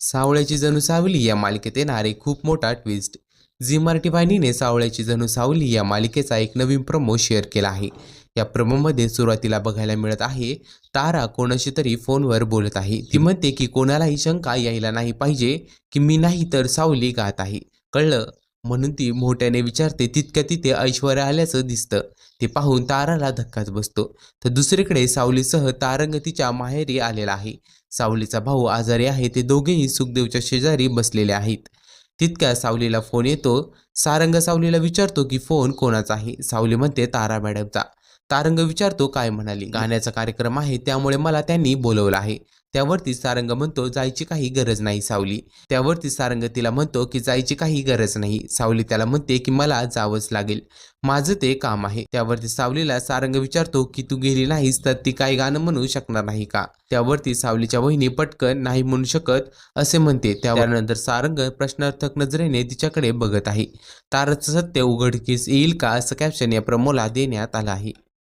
सावळ्याची जणू सावली या मालिकेत येणारे खूप मोठा ट्विस्ट झी मराठी वाहिनीने सावळ्याची जणू सावली या मालिकेचा एक नवीन प्रमो शेअर केला आहे. या प्रमोमध्ये सुरुवातीला बघायला मिळत आहे तारा कोणाशी तरी फोनवर बोलत आहे. ती म्हणते की कोणालाही शंका यायला नाही पाहिजे की मी नाही तर सावली गात आहे. कळलं? म्हणून ती मोठ्याने विचारते तितक्या तिथे ऐश्वर्या आल्याचं दिसतं. ते पाहून ताराला धक्काच बसतो. तर दुसरीकडे सावलीसह तारंग तिच्या माहेरी आलेला आहे. सावलीचा भाऊ आजारी आहे ते दोघेही सुखदेवच्या शेजारी बसलेले आहेत. तितक्या सावलीला फोन येतो. सारंग सावलीला विचारतो की फोन कोणाचा आहे? सावली म्हणते तारा मॅडमचा. तारंग विचारतो काय म्हणाली? गाण्याचा कार्यक्रम आहे त्यामुळे मला त्यांनी बोलवलं आहे. त्यावरती सारंग म्हणतो जायची काही गरज नाही सावली. त्यावरती सारंग तिला म्हणतो की जायची काही गरज नाही सावली त्याला म्हणते की मला जावंच लागेल. माझं ते काम आहे. त्यावरती सावलीला सारंग विचारतो की तू गेली नाहीस तर ती काही गाणं म्हणू शकणार नाही का? त्यावरती सावलीच्या वहिनी पटकन नाही म्हणू शकत असे म्हणते. त्यानंतर सारंग प्रश्नार्थक नजरेने तिच्याकडे बघत आहे. तारचं सत्य उघडकीस येईल का असं कॅप्शन या प्रमोला देण्यात आलं आहे.